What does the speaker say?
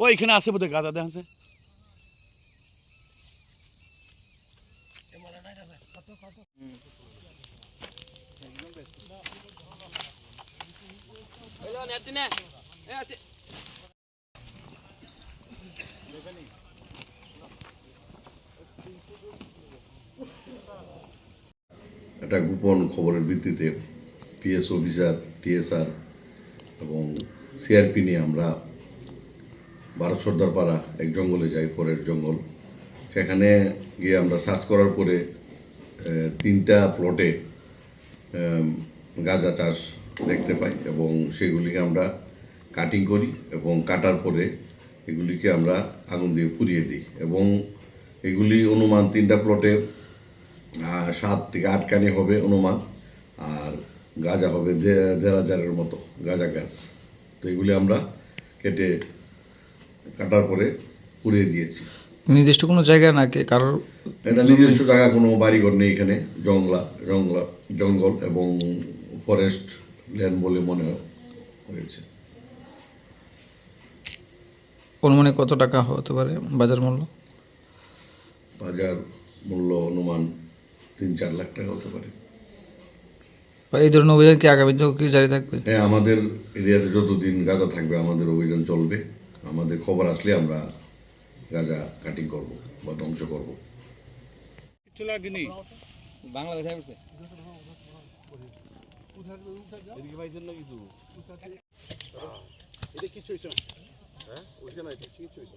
ও এখানে আছে বোধহয় গাঁজা দেখা একটা গোপন খবরের ভিত্তিতে পিএস অফিসার, পিএসআর এবং সিআরপি নিয়ে আমরা ভারত সর্দারপাড়া, এক জঙ্গলে যাই, পরের জঙ্গল। সেখানে গিয়ে আমরা সার্চ করার পরে তিনটা প্লটে গাঁজা চাষ দেখতে পাই এবং সেগুলিকে আমরা কাটিং করি এবং কাটার পরে এগুলিকে আমরা আগুন দিয়ে পুড়িয়ে দিই এবং এগুলি অনুমান তিনটা প্লটে সাত থেকে আট কানি হবে অনুমান আর গাঁজা হবে দেড় হাজারের মতো গাঁজা গাছ। তো এগুলি আমরা কেটে কাটার পরে পুড়িয়ে দিয়েছি। নির্দিষ্ট কোনো জায়গা নাকি? কারোর এটা নিজস্ব জায়গা কোনো বাড়িঘর নেই এখানে জঙ্গলা জঙ্গলা জঙ্গল এবং ফরেস্ট ল্যান্ড বলে মনে হয়েছে। অনুমানে কত টাকা হতে পারে বাজার মূল্য? বাজার মূল্য অনুমান তিন চার লাখ টাকা হতে পারে। এই ধরনের অভিযান কি আগামীতেও কি জারি থাকবে? হ্যাঁ আমাদের এরিয়াতে যতদিন গাঁজা থাকবে আমাদের অভিযান চলবে। আমাদের খবর আসলে আমরা গাঁজা কাটিং করব বা ধ্বংস করব। এটা কিছু? হয়েছে হ্যাঁ? ওইখানে না কিছু হয়েছে।